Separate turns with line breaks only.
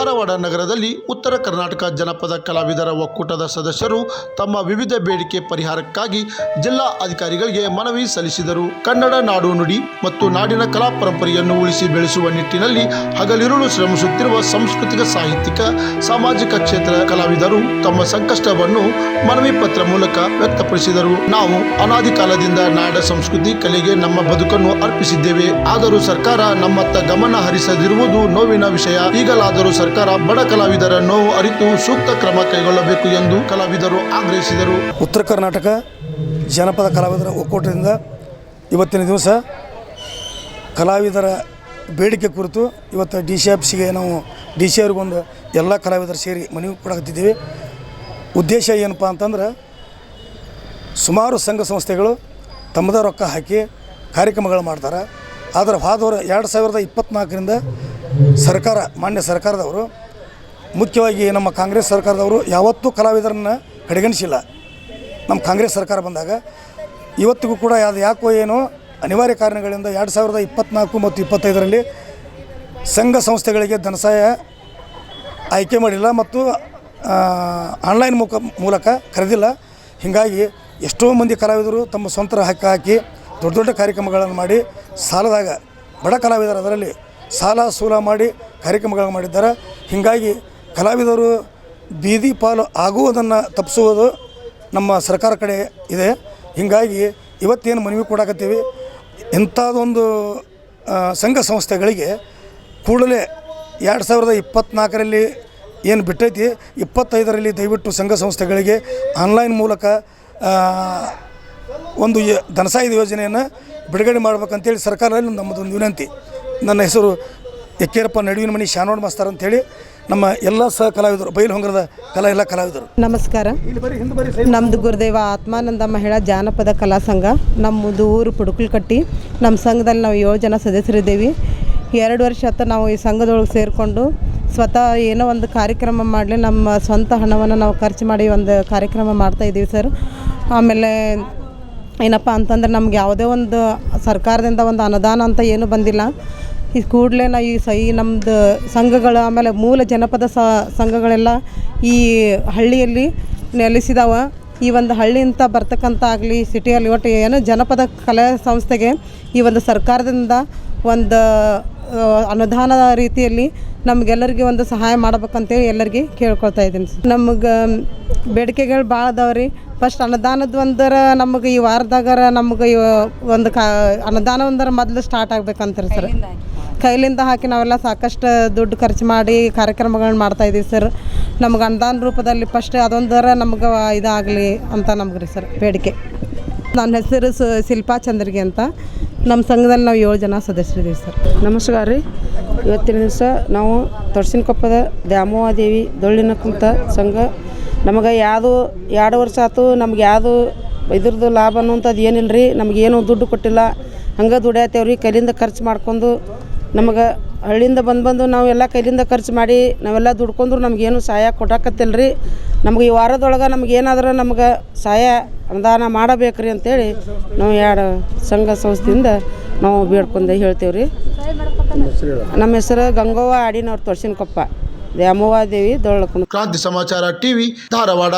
ಧಾರವಾಡ ನಗರದಲ್ಲಿ ಉತ್ತರ ಕರ್ನಾಟಕ ಜನಪದ ಕಲಾವಿದರ ಒಕ್ಕೂಟದ ಸದಸ್ಯರು ತಮ್ಮ ವಿವಿಧ ಬೇಡಿಕೆ ಪರಿಹಾರಕ್ಕಾಗಿ ಜಿಲ್ಲಾ ಅಧಿಕಾರಿಗಳಿಗೆ ಮನವಿ ಸಲ್ಲಿಸಿದರು. ಕನ್ನಡ ನಾಡು ನುಡಿ ಮತ್ತು ನಾಡಿನ ಕಲಾ ಪರಂಪರೆಯನ್ನು ಉಳಿಸಿ ಬೆಳೆಸುವ ನಿಟ್ಟಿನಲ್ಲಿ ಹಗಲಿರುಳು ಶ್ರಮಿಸುತ್ತಿರುವ ಸಾಂಸ್ಕೃತಿಕ, ಸಾಹಿತ್ಯಿಕ, ಸಾಮಾಜಿಕ ಕ್ಷೇತ್ರ ಕಲಾವಿದರು ತಮ್ಮ ಸಂಕಷ್ಟವನ್ನು ಮನವಿ ಪತ್ರ ಮೂಲಕ ವ್ಯಕ್ತಪಡಿಸಿದರು. ನಾವು ಅನಾದಿ ಕಾಲದಿಂದ ನಾಡ ಸಂಸ್ಕೃತಿ ಕಲೆಗೆ ನಮ್ಮ ಬದುಕನ್ನು ಅರ್ಪಿಸಿದ್ದೇವೆ. ಆದರೂ ಸರ್ಕಾರ ನಮ್ಮತ್ತ ಗಮನ ಹರಿಸದಿರುವುದು ನೋವಿನ ವಿಷಯ. ಈಗಲಾದರೂ ಸರ್ಕಾರ ಬಡ ಕಲಾವಿದರ ನೋವು ಅರಿತು ಸೂಕ್ತ ಕ್ರಮ ಕೈಗೊಳ್ಳಬೇಕು ಎಂದು ಕಲಾವಿದರು ಆಗ್ರಹಿಸಿದರು.
ಉತ್ತರ ಕರ್ನಾಟಕ ಜನಪದ ಕಲಾವಿದರ ಒಕ್ಕೂಟದಿಂದ ಇವತ್ತಿನ ದಿವಸ ಕಲಾವಿದರ ಬೇಡಿಕೆ ಕುರಿತು ಇವತ್ತು ಡಿ ಸಿ ಆಫೀಸಿಗೆ ನಾವು ಡಿ ಸಿ ಅವ್ರಿಗೊಂದು ಎಲ್ಲ ಕಲಾವಿದರು ಸೇರಿ ಮನವಿ ಕೊಡಕತ್ತಿದ್ದೀವಿ. ಉದ್ದೇಶ ಏನಪ್ಪ ಅಂತಂದ್ರೆ ಸುಮಾರು ಸಂಘ ಸಂಸ್ಥೆಗಳು ತಮ್ಮದೇ ರೊಕ್ಕ ಹಾಕಿ ಕಾರ್ಯಕ್ರಮಗಳು ಮಾಡ್ತಾರೆ. ಆದರೆ ಹಾದವರು ಎರಡು ಸಾವಿರದ ಇಪ್ಪತ್ತ್ನಾಲ್ಕರಿಂದ ಸರ್ಕಾರ, ಮಾನ್ಯ ಸರ್ಕಾರದವರು, ಮುಖ್ಯವಾಗಿ ನಮ್ಮ ಕಾಂಗ್ರೆಸ್ ಸರ್ಕಾರದವರು ಯಾವತ್ತೂ ಕಲಾವಿದರನ್ನ ಕಡೆಗಣಿಸಿಲ್ಲ. ನಮ್ಮ ಕಾಂಗ್ರೆಸ್ ಸರ್ಕಾರ ಬಂದಾಗ ಇವತ್ತಿಗೂ ಕೂಡ ಅದು ಯಾಕೋ ಏನೋ ಅನಿವಾರ್ಯ ಕಾರಣಗಳಿಂದ ಎರಡು ಸಾವಿರದ ಇಪ್ಪತ್ತ್ನಾಲ್ಕು ಮತ್ತು ಇಪ್ಪತ್ತೈದರಲ್ಲಿ ಸಂಘ ಸಂಸ್ಥೆಗಳಿಗೆ ಧನಸಹಾಯ ಆಯ್ಕೆ ಮಾಡಿಲ್ಲ ಮತ್ತು ಆನ್ಲೈನ್ ಮುಖ, ಮೂಲಕ ಕರೆದಿಲ್ಲ. ಹೀಗಾಗಿ ಎಷ್ಟೋ ಮಂದಿ ಕಲಾವಿದರು ತಮ್ಮ ಸ್ವಂತ ಹಕ್ಕ ಹಾಕಿ ದೊಡ್ಡ ದೊಡ್ಡ ಕಾರ್ಯಕ್ರಮಗಳನ್ನು ಮಾಡಿ ಸಾಲದಾಗ ಬಡ ಕಲಾವಿದರು ಅದರಲ್ಲಿ ಸಾಲ ಸೂಲ ಮಾಡಿ ಕಾರ್ಯಕ್ರಮಗಳನ್ನು ಮಾಡಿದ್ದಾರೆ. ಹೀಗಾಗಿ ಕಲಾವಿದರು ಬೀದಿ ಪಾಲು ಆಗುವುದನ್ನು ತಪ್ಪಿಸುವುದು ನಮ್ಮ ಸರ್ಕಾರ ಕಡೆ ಇದೆ. ಹೀಗಾಗಿ ಇವತ್ತೇನು ಮನವಿ ಕೊಡಕತ್ತೀವಿ. ಇಂಥದ್ದೊಂದು ಸಂಘ ಸಂಸ್ಥೆಗಳಿಗೆ ಕೂಡಲೇ ಎರಡು ಸಾವಿರದ ಇಪ್ಪತ್ತ್ನಾಲ್ಕರಲ್ಲಿ ಏನು ಬಿಟ್ಟೈತಿ, ಇಪ್ಪತ್ತೈದರಲ್ಲಿ ದಯವಿಟ್ಟು ಸಂಘ ಸಂಸ್ಥೆಗಳಿಗೆ ಆನ್ಲೈನ್ ಮೂಲಕ ಒಂದು ಧನಸಹಾಯದ ಯೋಜನೆಯನ್ನು ಬಿಡುಗಡೆ ಮಾಡ್ಬೇಕಂತೇಳಿ ಸರ್ಕಾರದಲ್ಲಿ ನಮ್ಮದೊಂದು ವಿನಂತಿ. ನನ್ನ ಹೆಸರು ಎಕ್ಕೇರಪ್ಪ ನಡುವಿನ ಮನಿ ಶಾನೋಡ್ ಮಾಸ್ತರ್ ಅಂತೇಳಿ ನಮ್ಮ ಎಲ್ಲ ಸಹ ಕಲಾವಿದರು ಬಯಲು ಹೊಂಗರದ ಕಲಾ ಎಲ್ಲ ಕಲಾವಿದರು.
ನಮಸ್ಕಾರ. ನಮ್ಮದು ಗುರುದೇವ ಆತ್ಮಾನಂದ ಮಹಿಳಾ ಜಾನಪದ ಕಲಾ ಸಂಘ. ನಮ್ಮದು ಊರು ಪುಡುಕಲ್ಕಟ್ಟಿ. ನಮ್ಮ ಸಂಘದಲ್ಲಿ ನಾವು ಏಳು ಜನ ಸದಸ್ಯರಿದ್ದೇವೆ. ಎರಡು ವರ್ಷ ಆತ ನಾವು ಈ ಸಂಘದೊಳಗೆ ಸೇರಿಕೊಂಡು ಸ್ವತಃ ಏನೋ ಒಂದು ಕಾರ್ಯಕ್ರಮ ಮಾಡಲಿ ನಮ್ಮ ಸ್ವಂತ ಹಣವನ್ನು ನಾವು ಖರ್ಚು ಮಾಡಿ ಒಂದು ಕಾರ್ಯಕ್ರಮ ಮಾಡ್ತಾ ಇದ್ದೀವಿ ಸರ್. ಆಮೇಲೆ ಏನಪ್ಪ ಅಂತಂದ್ರೆ ನಮ್ಗೆ ಯಾವುದೇ ಒಂದು ಸರ್ಕಾರದಿಂದ ಒಂದು ಅನುದಾನ ಅಂತ ಏನೂ ಬಂದಿಲ್ಲ. ಈ ಕೂಡಲೇ ಈ ಸ ಈ ನಮ್ಮದು ಸಂಘಗಳು ಆಮೇಲೆ ಮೂಲ ಜನಪದ ಸ ಸಂಘಗಳೆಲ್ಲ ಈ ಹಳ್ಳಿಯಲ್ಲಿ ನೆಲೆಸಿದಾವೆ. ಈ ಒಂದು ಹಳ್ಳಿಯಿಂದ ಬರ್ತಕ್ಕಂಥ ಆಗಲಿ ಸಿಟಿಯಲ್ಲಿ ಒಟ್ಟು ಏನು ಜನಪದ ಕಲೆ ಸಂಸ್ಥೆಗೆ ಈ ಒಂದು ಸರ್ಕಾರದಿಂದ ಒಂದು ಅನುದಾನ ರೀತಿಯಲ್ಲಿ ನಮಗೆಲ್ಲರಿಗೆ ಒಂದು ಸಹಾಯ ಮಾಡ್ಬೇಕಂತೇಳಿ ಎಲ್ಲರಿಗೆ ಕೇಳ್ಕೊಳ್ತಾ ಇದ್ದೀನಿ ನಮಗೆ ಬೇಡಿಕೆಗಳು ಭಾಳ ಅದಾವೆ ರೀ. ಫಸ್ಟ್ ಅನುದಾನದ ಒಂದರ ನಮಗೆ ಈ ವಾರದಾಗರ ನಮಗೆ ಒಂದು ಕಾ ಅನುದಾನ ಒಂದರ ಮೊದಲು ಸ್ಟಾರ್ಟ್ ಆಗ್ಬೇಕಂತಾರೆ ಸರ್. ಕೈಲಿಂದ ಹಾಕಿ ನಾವೆಲ್ಲ ಸಾಕಷ್ಟು ದುಡ್ಡು ಖರ್ಚು ಮಾಡಿ ಕಾರ್ಯಕ್ರಮಗಳನ್ನ ಮಾಡ್ತಾ ಇದ್ದೀವಿ ಸರ್. ನಮ್ಗೆ ಅನುದಾನ ರೂಪದಲ್ಲಿ ಫಸ್ಟ್ ಅದೊಂದರ ನಮ್ಗೆ ಇದಾಗಲಿ ಅಂತ ನಮ್ಗೆ ರೀ ಸರ್ ಬೇಡಿಕೆ. ನನ್ನ ಹೆಸರು ಸು ಶಿಲ್ಪಾ ಚಂದ್ರಿಗೆ ಅಂತ. ನಮ್ಮ ಸಂಘದಲ್ಲಿ ನಾವು ಏಳು ಜನ ಸದಸ್ಯರಿದ್ದೀವಿ ಸರ್.
ನಮಸ್ಕಾರ ರೀ. ಇವತ್ತಿನ ದಿವಸ ನಾವು ತೊಡ್ಸಿನಕೊಪ್ಪದ ದ್ಯಾಮೋವಾದೇವಿ ದೊಳ್ಳಿನ ಕುಂತ ಸಂಘ. ನಮಗೆ ಯಾವುದು ಎರಡು ವರ್ಷ ಆಯ್ತು ನಮ್ಗೆ ಯಾವುದು ಇದ್ರದ್ದು ಲಾಭ ಅನ್ನುವಂಥದ್ದು ಏನಿಲ್ಲ ರೀ. ನಮಗೇನು ದುಡ್ಡು ಕೊಟ್ಟಿಲ್ಲ. ಹಂಗೆ ದುಡಿಯತ್ತೇವೆ ರೀ. ಕೈಲಿಂದ ಖರ್ಚು ಮಾಡ್ಕೊಂಡು ನಮಗೆ ಹಳ್ಳಿಯಿಂದ ಬಂದು ಬಂದು ನಾವೆಲ್ಲ ಕೈಲಿಂದ ಖರ್ಚು ಮಾಡಿ ನಾವೆಲ್ಲ ದುಡ್ಕೊಂಡ್ರು ನಮಗೇನು ಸಹಾಯ ಕೊಡಕತ್ತಿಲ್ಲ ರೀ. ನಮ್ಗೆ ಈ ವಾರದೊಳಗೆ ನಮ್ಗೆ ಏನಾದರೂ ನಮ್ಗೆ ಸಹಾಯ ಅನುದಾನ ಮಾಡಬೇಕು ರೀ ಅಂತೇಳಿ ನಾವು ಎರಡು ಸಂಘ ಸಂಸ್ಥೆಯಿಂದ ನಾವು ಬೇಡ್ಕೊಂಡೆ ಹೇಳ್ತೇವೆ ರೀ ನಮ್ಮ ಹೆಸರು ಗಂಗವ್ವ ಆಡಿನವ್ರು ತೊಡ್ಸಿನಕೊಪ್ಪ ದ್ಯಾಮವ್ವ ದೇವಿ ದೊಳ್ಳಕೊಂಡು
ಕ್ರಾಂತಿ ಸಮಾಚಾರ ಟಿವಿ ಧಾರವಾಡ.